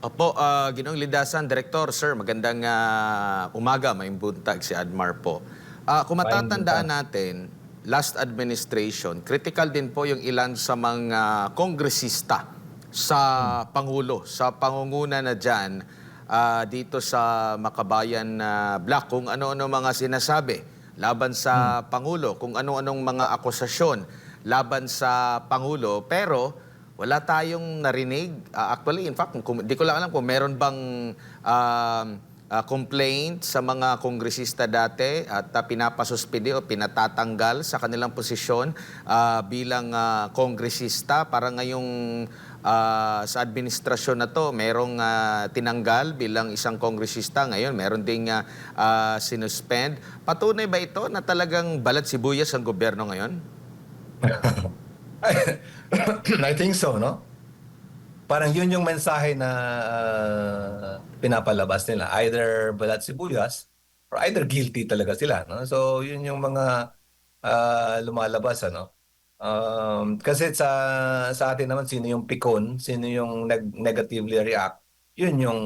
Opo, ah, Ginoong Lidasan, Director, Sir, magandang ah, umaga, may buntag si Admar po. Ah, kung matatandaan natin, last administration, critical din po yung ilan sa mga kongresista sa Pangulo, sa pangunguna na dyan ah, dito sa Makabayan na Black, kung ano-ano mga sinasabi laban sa Pangulo, kung ano-anong mga akusasyon laban sa Pangulo, pero wala tayong narinig. Ah, actually, in fact, kung, di ko lang alam kung meron bang um, ah, complaint sa mga kongresista dati at uh, pinapasuspindi o pinatatanggal sa kanilang posisyon ah, bilang ah, kongresista. Para ngayong ah, sa administrasyon na to merong ah, tinanggal bilang isang kongresista. Ngayon meron ding ah, ah, sinuspend. Patunay ba ito na talagang balat sibuyas ang gobyerno ngayon I think so, no? Parang yun yung mensahe na ah, pinapalabas nila. Either balat sibuyas or either guilty talaga sila, no? So, yun yung mga ah, lumalabas, ano? Um, kasi sa sa atin naman, sino yung pikon, sino yung nag negatively react, yun yung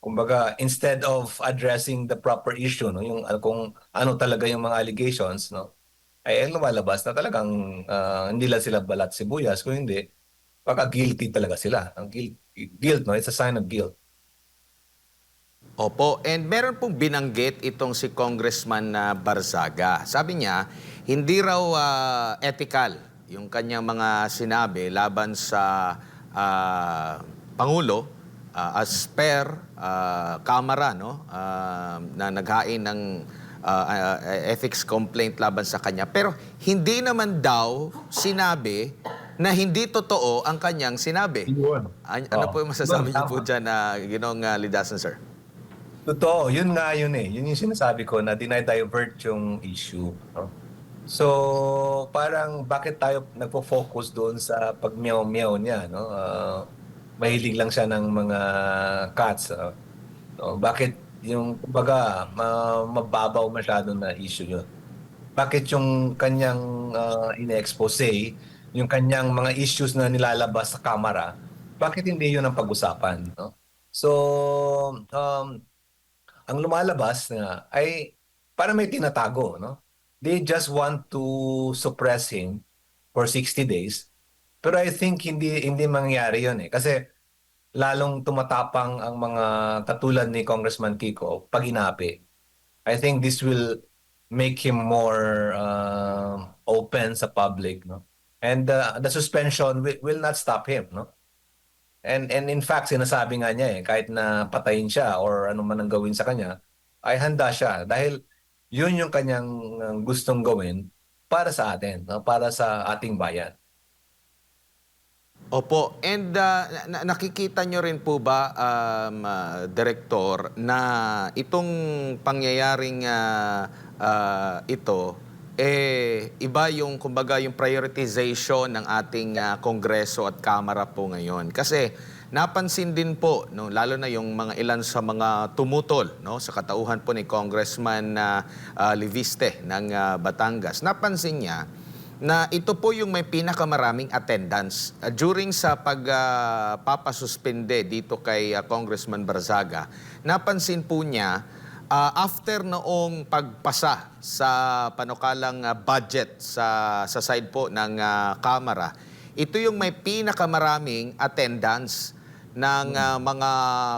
kumbaga instead of addressing the proper issue no yung ah, kung ano talaga yung mga allegations no ay ang lumalabas na talagang ah, hindi lang sila balat sibuyas, kung hindi, baka guilty talaga sila. Ang guilt, guilt, no? It's a sign of guilt. Opo, and meron pong binanggit itong si Congressman na Barzaga. Sabi niya, hindi raw ah, ethical yung kanyang mga sinabi laban sa ah, Pangulo ah, as per ah, Kamara no? Ah, na naghain ng ah, ethics complaint laban sa kanya. Pero hindi naman daw sinabi na hindi totoo ang kanyang sinabi. Yun. An- ano Oo. po yung masasabi niyo po dyan na ginong uh, Lidasan, sir? Totoo, yun nga yun eh. Yun yung sinasabi ko na dinidivert yung issue. No? So, parang bakit tayo nagpo-focus doon sa pag-meow-meow niya, no? Ah, mahilig lang siya ng mga cats. ah. No? Bakit yung, kumbaga, ma- mababaw masyado na issue yun? Bakit yung kanyang ah, ine-expose, yung kanyang mga issues na nilalabas sa kamera, bakit hindi yun ang pag-usapan? No? So, um, ang lumalabas nga ay para may tinatago, no? They just want to suppress him for 60 days. Pero I think hindi hindi mangyayari 'yon eh kasi lalong tumatapang ang mga katulad ni Congressman Kiko pag inapi. I think this will make him more uh, open sa public, no? And uh, the suspension will, will not stop him, no? And and in fact, sinasabi nga niya eh, kahit na patayin siya or ano man ang gawin sa kanya, ay handa siya dahil yun yung kanyang uh, gustong gawin para sa atin, no? para sa ating bayan. Opo, and uh, na- nakikita nyo rin po ba, um, uh, Director, na itong pangyayaring uh, uh, ito, eh, iba yung, kumbaga, yung prioritization ng ating uh, Kongreso at Kamara po ngayon. Kasi napansin din po, no, lalo na yung mga ilan sa mga tumutol no, sa katauhan po ni Congressman uh, uh, Liviste ng uh, Batangas, napansin niya na ito po yung may pinakamaraming attendance. Uh, during sa pagpapasuspende dito kay uh, Congressman Barzaga, napansin po niya uh, after noong pagpasa sa panukalang uh, budget sa, sa side po ng uh, Kamara, ito yung may pinakamaraming attendance ng uh, mga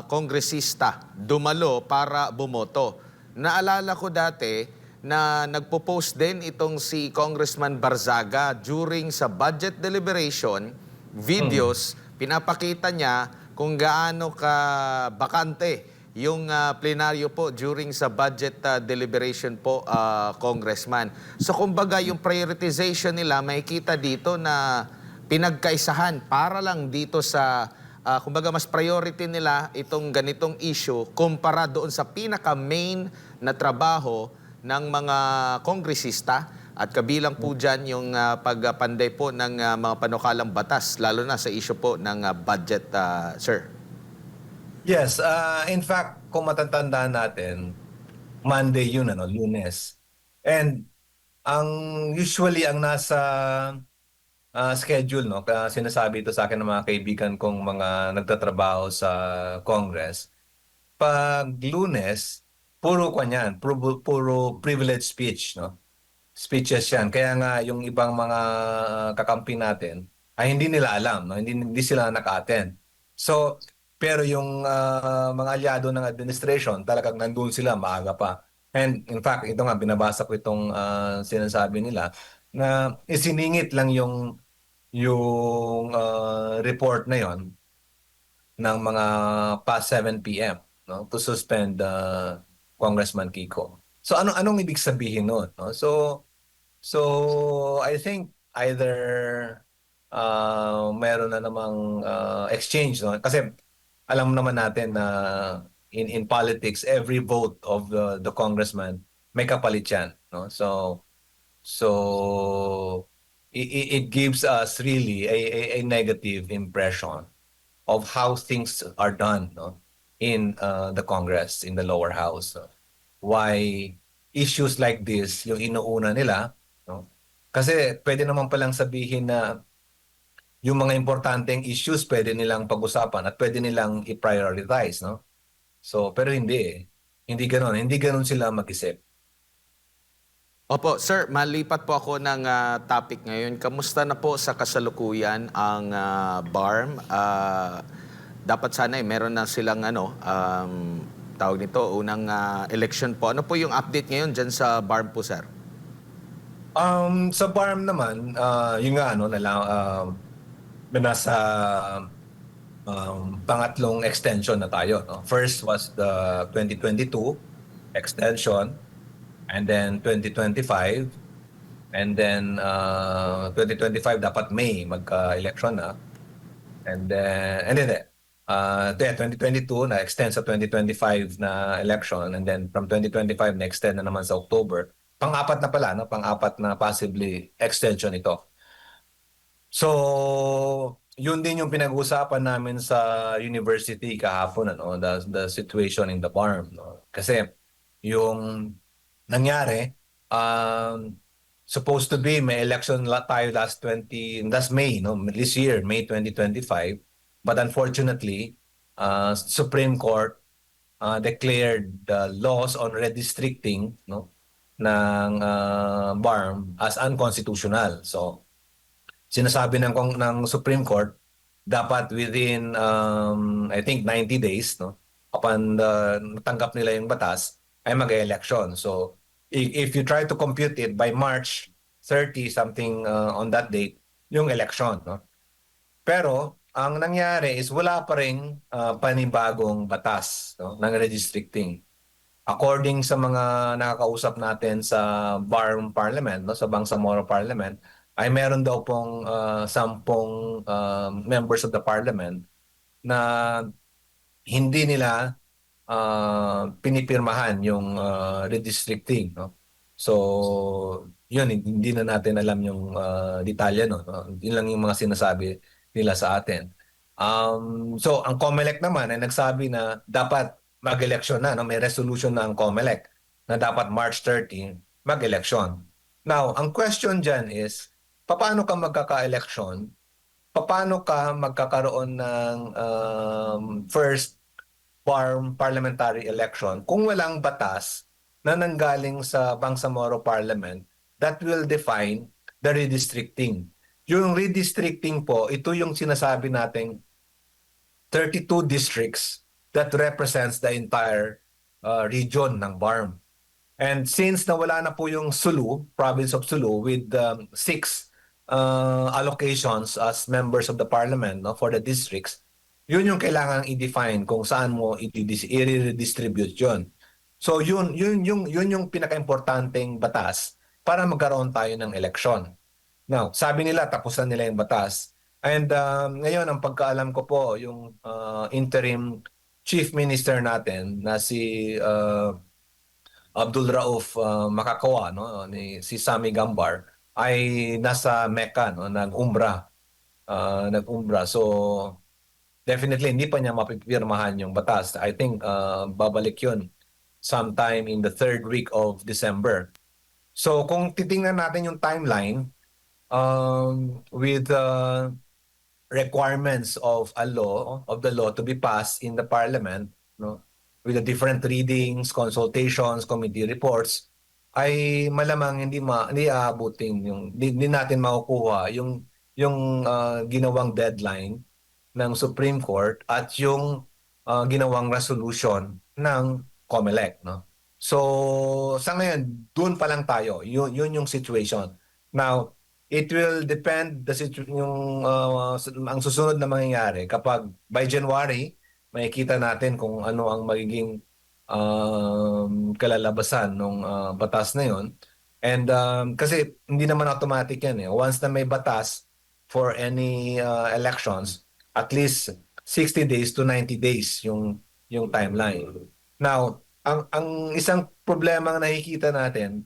kongresista dumalo para bumoto. Naalala ko dati, na nagpo-post din itong si Congressman Barzaga during sa budget deliberation, videos, pinapakita niya kung gaano ka bakante yung ah, plenaryo po during sa budget ah, deliberation po, ah, Congressman. So kumbaga yung prioritization nila, makikita dito na pinagkaisahan para lang dito sa Ah, kumbaga mas priority nila itong ganitong issue kumpara doon sa pinaka-main na trabaho ng mga kongresista at kabilang po dyan yung ah, pagpanday po ng ah, mga panukalang batas, lalo na sa issue po ng ah, budget, ah, sir. Yes, uh, in fact, kung matatandaan natin, Monday yun, ano, lunes. And ang usually ang nasa ah, schedule, no? Sinasabi ito sa akin ng mga kaibigan kong mga nagtatrabaho sa Congress. Pag lunes, puro kanyan, puro, puro privilege speech, no? Speeches yan. Kaya nga yung ibang mga kakampi natin ay hindi nila alam, no? Hindi, hindi sila naka-attend. So, pero yung ah, mga alyado ng administration, talagang nandun sila maaga pa. And in fact, ito nga, binabasa ko itong ah, sinasabi nila na isiningit lang yung yung ah, report na yon ng mga past 7 p.m. no to suspend uh, Congressman Kiko. So ano anong ibig sabihin noon no? So so I think either uh, meron na namang uh, exchange no kasi alam naman natin na in in politics every vote of the the congressman may kapalit yan no so so it, it gives us really a, a, a negative impression of how things are done no in uh, the Congress in the lower house why issues like this yung inuuna nila no kasi pwede naman palang sabihin na yung mga importanteng issues pwede nilang pag-usapan at pwede nilang i-prioritize no so pero hindi eh. hindi ganoon hindi ganoon sila mag-isip Opo, sir, malipat po ako ng ah, topic ngayon. Kamusta na po sa kasalukuyan ang ah, BARM? Ah, dapat sana eh, meron na silang ano, um, tawag nito, unang ah, election po. Ano po yung update ngayon dyan sa BARM po, sir? Um, sa BARM naman, uh, yung nga, ano, nala, um, nasa um, pangatlong extension na tayo. No? First was the 2022 extension, and then 2025, and then uh, 2025 dapat May magka-election na. And then, and then, uh, yeah, 2022 na extend sa 2025 na election and then from 2025 na extend na naman sa October. Pang-apat na pala, no? Pang-apat na possibly extension ito. So, yun din yung pinag-usapan namin sa university kahapon, ano, the, the situation in the farm. No? Kasi yung nangyari, um, supposed to be may election tayo last 20, last May, no? this year, May 2025. But unfortunately, uh, Supreme Court uh, declared the laws on redistricting no, ng uh, BARM as unconstitutional. So, sinasabi ng ng Supreme Court dapat within um, I think 90 days no upon the natanggap nila yung batas ay mag-election. So i- if you try to compute it by March 30 something uh, on that date yung election no. Pero ang nangyari is wala pa ring uh, panibagong batas no, ng redistricting. According sa mga nakakausap natin sa BARM Parliament, no, sa Bangsamoro Parliament, ay meron daw pong uh, sampung uh, members of the parliament na hindi nila uh, pinipirmahan yung uh, redistricting no so yun hindi na natin alam yung uh, detalye no? yun lang yung mga sinasabi nila sa atin. Um so ang COMELEC naman ay nagsabi na dapat mag-election na no? May resolution na ang COMELEC na dapat March 30 mag-election now ang question diyan is paano ka magkaka-election, paano ka magkakaroon ng um, first farm parliamentary election kung walang batas na nanggaling sa Bangsamoro Parliament that will define the redistricting. Yung redistricting po, ito yung sinasabi nating 32 districts that represents the entire uh, region ng BARM. And since nawala na po yung Sulu, province of Sulu, with um, six uh, allocations as members of the parliament no, for the districts, yun yung kailangan i-define kung saan mo i-redistribute yun. So yun, yun, yung, yun yung pinaka-importanteng batas para magkaroon tayo ng eleksyon. Now, sabi nila tapos na nila yung batas. And um, ngayon, ang pagkaalam ko po, yung uh, interim chief minister natin na si uh, Abdul Rauf uh, Makakawa, no, ni si Sami Gambar, ay nasa Mecca, no, nag-umrah. Uh, nag-umrah. So, definitely, hindi pa niya mapipirmahan yung batas. I think uh, babalik yun sometime in the third week of December. So, kung titingnan natin yung timeline, um, with uh, requirements of a law of the law to be passed in the parliament no? With the different readings consultations committee reports ay malamang hindi ma hindi aabutin yung hindi, hindi natin makukuha yung yung ah, ginawang deadline ng Supreme Court at yung ah, ginawang resolution ng COMELEC no? So sa ngayon doon pa lang tayo. Yun yun yung situation. Now it will depend the yung uh, ang susunod na mangyayari. Kapag by January makikita natin kung ano ang magiging um, kalalabasan ng batas na yon and um, kasi hindi naman automatic yan eh. Once na may batas for any uh, elections at least 60 days to 90 days yung yung timeline. Now ang ang isang problema na nakikita natin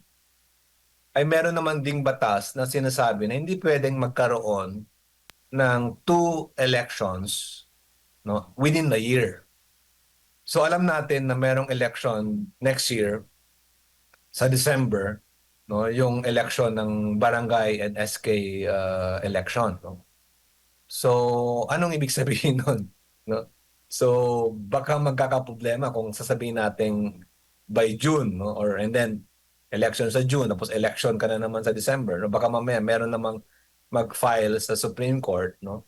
ay meron naman ding batas na sinasabi na hindi pwedeng magkaroon ng two elections no within the year. So alam natin na merong election next year sa December no yung election ng barangay and SK uh, election no. So anong ibig sabihin nun no? So baka magkakaproblema kung sasabihin natin by June no or and then election sa June, tapos election ka na naman sa December. No? Baka mamaya meron namang mag-file sa Supreme Court, no?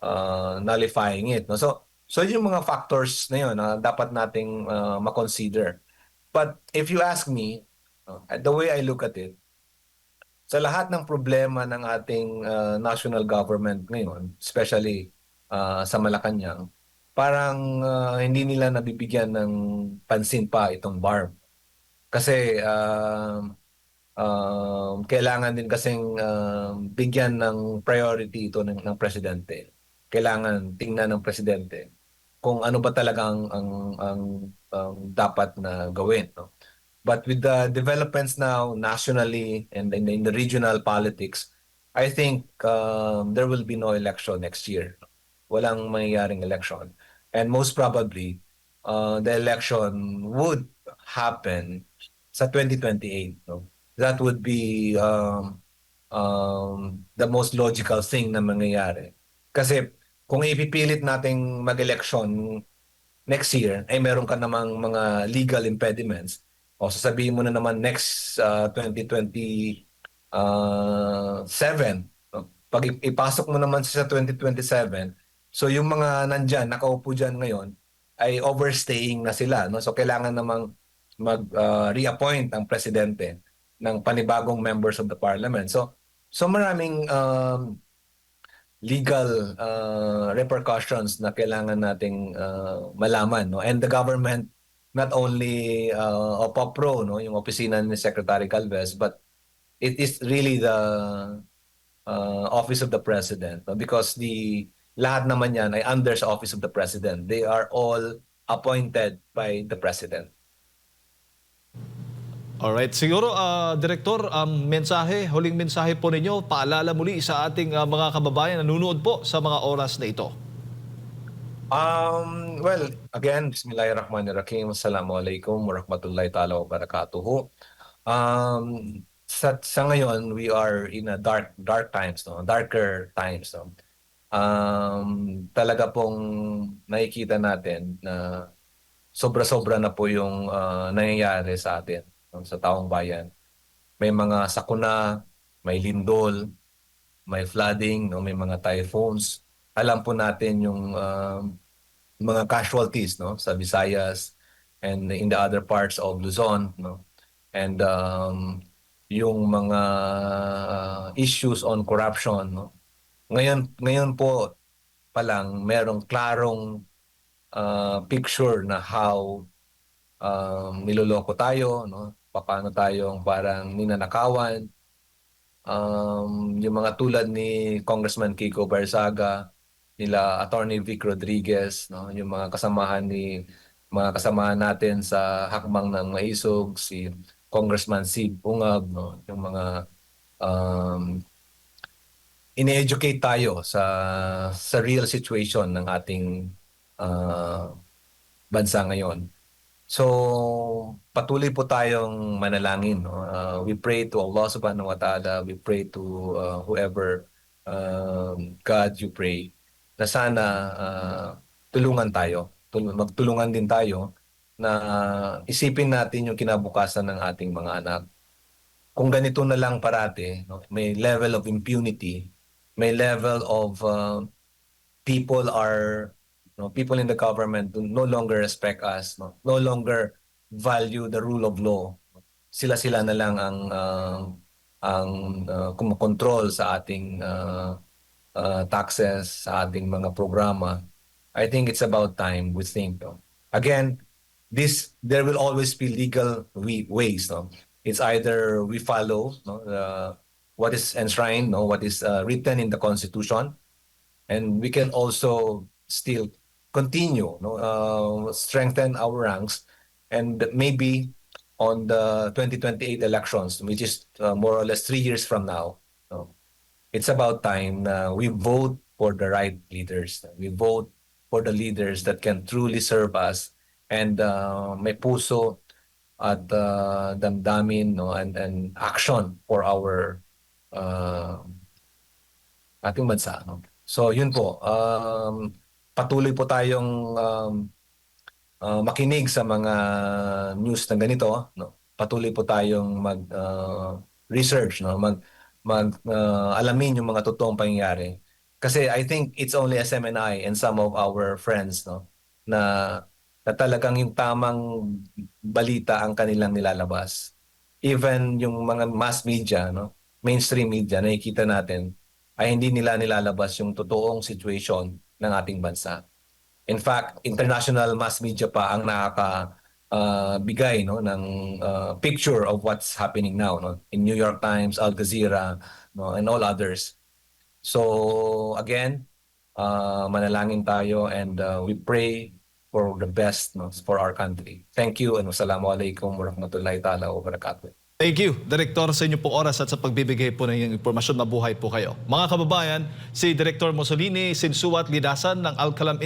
Uh, nullifying it. No? So, so yung mga factors na yun na dapat nating uh, makonsider. But if you ask me, uh, the way I look at it, sa lahat ng problema ng ating uh, national government ngayon, especially uh, sa Malacanang, parang uh, hindi nila nabibigyan ng pansin pa itong BARM kasi um, um, kailangan din kasing um, bigyan ng priority ito ng, ng presidente. Kailangan tingnan ng presidente kung ano ba talaga ang, ang, ang, ang dapat na gawin. No? But with the developments now nationally and in, in the regional politics, I think um, there will be no election next year. Walang mangyayaring election. And most probably, uh, the election would happen sa 2028 no? That would be um, um, the most logical thing na mangyayari. Kasi kung ipipilit nating mag-election next year ay meron ka namang mga legal impediments. O sasabihin mo na naman next uh, 2027 no? pag ip- ipasok mo naman sa 2027 so yung mga nandyan nakaupo dyan ngayon ay overstaying na sila no? So kailangan namang mag-reappoint ang presidente ng panibagong members of the parliament. So, so maraming um, legal uh, repercussions na kailangan nating uh, malaman. No? And the government, not only uh, OPOPRO, no? yung opisina ni Secretary Calvez, but it is really the uh, office of the president. No? Because the lahat naman yan ay under sa office of the president. They are all appointed by the president. Alright, siguro ah, Direktor, um, mensahe, huling mensahe po ninyo, paalala muli sa ating ah, mga kababayan na nanonood po sa mga oras na ito. Um, well, again, Bismillahirrahmanirrahim. Assalamualaikum warahmatullahi ta'ala wabarakatuh. Um, sa, sa ngayon, we are in a dark dark times, no? darker times. No? Um, talaga pong nakikita natin na sobra-sobra na po yung ah, nangyayari sa atin? Sa taong bayan. May mga sakuna, may lindol, may flooding, no? may mga typhoons. Alam po natin yung um, mga casualties no sa Visayas and in the other parts of Luzon no and um, yung mga uh, issues on corruption no ngayon ngayon po pa lang merong klarong uh, picture na how um, niloloko tayo no paano tayong parang ninanakawan? Um, yung mga tulad ni Congressman Kiko Barzaga nila Attorney Vic Rodriguez, no, yung mga kasamahan ni mga kasamahan natin sa hakbang ng Maisog, si Congressman Sid Ungab, no, yung mga um, ini-educate tayo sa sa real situation ng ating uh, bansa ngayon. So, patuloy po tayong manalangin. No? Uh, we pray to Allah subhanahu wa ta'ala. We pray to uh, whoever um, God you pray na sana uh, tulungan tayo. Tul- magtulungan din tayo na isipin natin yung kinabukasan ng ating mga anak. Kung ganito na lang parate, no? may level of impunity, may level of uh, people are no people in the government do no longer respect us no no longer value the rule of law. Sila sila na lang ang uh, ang uh, kumokontrol sa ating uh, uh, taxes sa ating mga programa. I think it's about time we think no? again this there will always be legal ways no. It's either we follow no uh, what is enshrined no what is uh, written in the constitution and we can also still continue uh, strengthen our ranks and maybe on the 2028 elections which is uh, more or less 3 years from now no, it's about time na we vote for the right leaders we vote for the leaders that can truly serve us and uh, may puso at uh, damdamin no and and action for our uh, ating bansa. No? So yun po, um, patuloy po tayong um, uh, makinig sa mga news na ganito. No? Patuloy po tayong mag uh, research, no? mag, mag uh, alamin yung mga totoong pangyayari. Kasi I think it's only SMNI and some of our friends no? na, na talagang yung tamang balita ang kanilang nilalabas. Even yung mga mass media, no? mainstream media, nakikita natin, ay hindi nila nilalabas yung totoong situation ng ating bansa. In fact, international mass media pa ang nakaka uh, bigay no ng uh, picture of what's happening now no in New York Times, Al Jazeera, no and all others. So again, uh, manalangin tayo and uh, we pray for the best no, for our country. Thank you and wassalamualaikum warahmatullahi taala wabarakatuh. Thank you, Director, sa inyong pong oras at sa pagbibigay po ng impormasyon. Mabuhay po kayo. Mga kababayan, si Director Mussolini Sinsuat Lidasan ng Alcalam